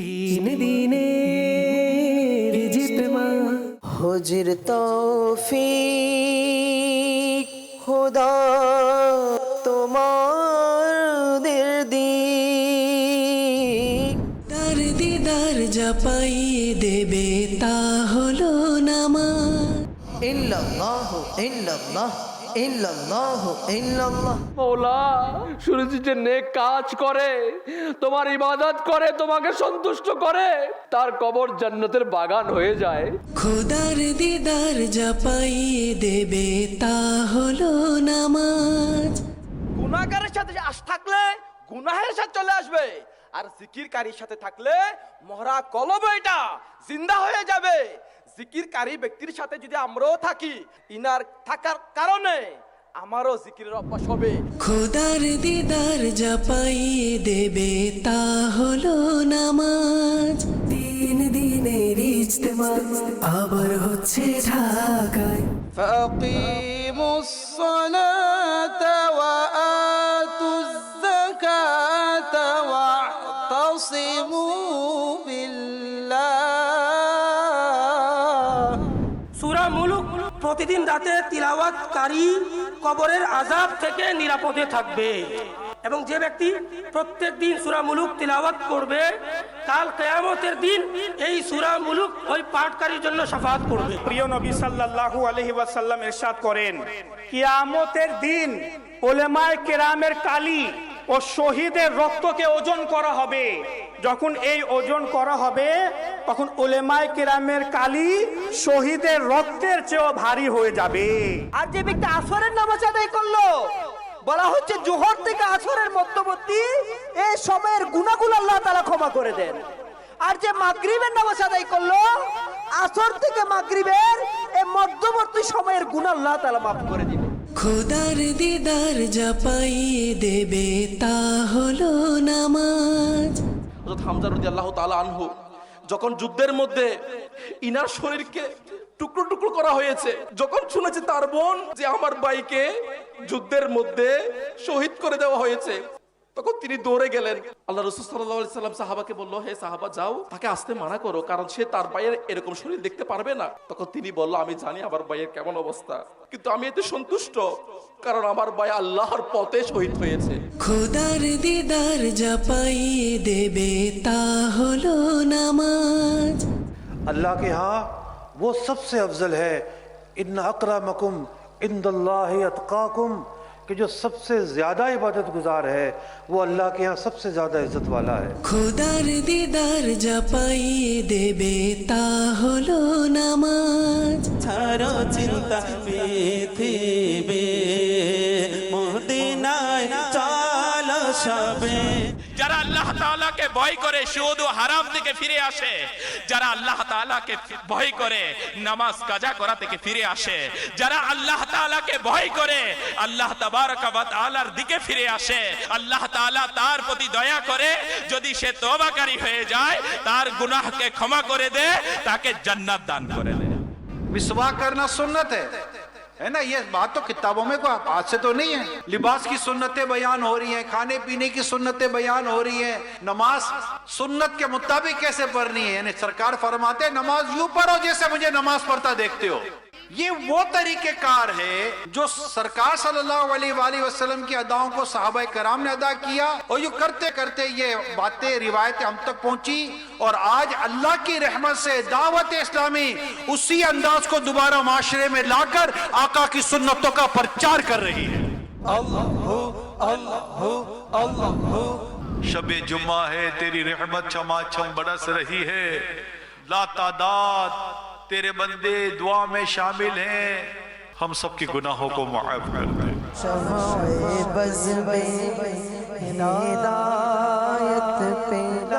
তিন দিনের জিতমা হুজুর তৌফিক খুদা তোমার দিক। তার দিদার যা পাইয়ে দেবে তা হলো ইল্লাল্লাহ ইল্লাল্লাহ ইল্লাল্লাহ। মৌলা শুনেছি যে নেক কাজ করে তোমার ইবাদত করে তোমাকে সন্তুষ্ট করে তার কবর জান্নাতের বাগান হয়ে যায়। খোদার দিদার যা পাইয়ে দেবে তা হলো নামাজ। গুনাহগারের সাথে আস থাকলে গুনাহের সাথে চলে আসবে। আর জিকিরকারীর সাথে থাকলে মহরা কলব এটা জিন্দা হয়ে যাবে। জিকিরকারী ব্যক্তির সাথে যদি আমরাও থাকি ইনার থাকার কারণে আমারও জিকিরের অভ্যাস হবে। খোদার দিদার যা পাইয়ে দেবে তা হলো নামাজ। তিন দিনের ইজতেমা আবার হচ্ছে ঢাকায়। ফাকিমুস সালাত। প্রতিদিন রাতে তিলাওয়াতকারী কবরের আজাব থেকে নিরাপদে থাকবে। এবং যে ব্যক্তি প্রত্যেক দিন সুরা মুলুক তিলাওয়াত করবে, কাল কেয়ামতের দিন এই সুরা মুলুক ওই পাঠকারীর জন্য সাফাত করবে। প্রিয় নবী সাল্লাল্লাহু আলহি ওয়াসাল্লাম ইরশাদ করেন, কিয়ামতের দিন ওলেমায় কেরামের কালি ও শহীদের রক্তকে ওজন করা হবে। যখন এই ওজন করা হবে, তখন ওলেমায় কেরামের কালি শহীদের রক্তের চেয়েও ভারী হয়ে যাবে। আর যে ব্যক্তি আসরের নামাজ আদায় করল, বলা হচ্ছে জোহর থেকে আসরের মধ্যবর্তী এই সময়ের গুণাগুলো আল্লাহ তালা ক্ষমা করে দেন। আর যে মাগরিবের নামাজ আদায় করল, আসর থেকে মাগরিবের এই মধ্যবর্তী সময়ের গুণ আল্লাহ তালা মাফ করে দিবে খোদার দিদার যা পাইয়ে দেবে, তা হলো নামাজ। হামজা রাদিয়াল্লাহু তাআলা আনহু যখন যুদ্ধের মধ্যে ইনার শরীরকে টুকরো টুকরো করা হয়েছে, যখন শুনেছে তার বোন যে আমার বাইকে যুদ্ধের মধ্যে শহীদ করে দেওয়া হয়েছে তখন তিনি দৌড়ে গেলেন আল্লাহ রসুল সাল্লাহ সাল্লাম সাহাবাকে বললো হে সাহাবা যাও তাকে আসতে মানা করো কারণ সে তার ভাইয়ের এরকম শরীর দেখতে পারবে না তখন তিনি বলল আমি জানি আমার ভাইয়ের কেমন অবস্থা কিন্তু আমি এতে সন্তুষ্ট কারণ আমার ভাই আল্লাহর পথে শহীদ হয়েছে খোদার দিদার যা পাইয়ে দেবে তা হলো নামাজ अल्लाह के यहाँ वो सबसे अफजल है इन کہ جو سب سے زیادہ عبادت گزار ہے وہ اللہ کے ہاں سب سے زیادہ عزت والا ہے۔ خودار دیدار جا پائی دے بیتا ہلو نماز۔ چھارو چنتا بیتی تھی بے হিসাবে যারা আল্লাহ তাআলাকে ভয় করে সুদ ও হারাম থেকে ফিরে আসে যারা আল্লাহ তাআলাকে ভয় করে নামাজ কাজা করা থেকে ফিরে আসে যারা আল্লাহ তাআলাকে ভয় করে আল্লাহ তাবারক ওয়া তাআলার দিকে ফিরে আসে আল্লাহ তাআলা তার প্রতি দয়া করে যদি সে তওবাকারী হয়ে যায় তার গুনাহকে ক্ষমা করে দে তাকে জান্নাত দান করে দেয় মিসওয়াক করনা সুন্নত? है ہے نا، یہ بات تو کتابوں میں کوئی آج سے تو نہیں ہے۔ لباس کی سنتیں بیان ہو رہی ہیں، کھانے پینے کی سنتیں بیان ہو رہی ہیں۔ نماز سنت کے مطابق کیسے پڑھنی ہے؟ یعنی سرکار فرماتے ہیں، نماز یوں پڑھو جیسے مجھے نماز پڑھتا دیکھتے ہو۔ یہ وہ طریقہ کار ہے جو سرکار صلی اللہ علیہ وآلہ وسلم کی اداؤں کو صحابہ کرام نے ادا کیا اور یہ کرتے کرتے یہ باتیں روایتیں ہم تک پہنچی اور آج اللہ کی رحمت سے دعوت اسلامی اسی انداز کو دوبارہ معاشرے میں لا کر آقا کی سنتوں کا پرچار کر رہی ہے۔ اللہ اللہ اللہ۔ شب جمعہ ہے، تیری رحمت چھما چھم برس رہی ہے۔ لا تعداد تیرے بندے دعا میں شامل ہیں۔ ہم سب کی گناہوں کو معاف کر دیں۔ شفاء بزبے ہدایت پہ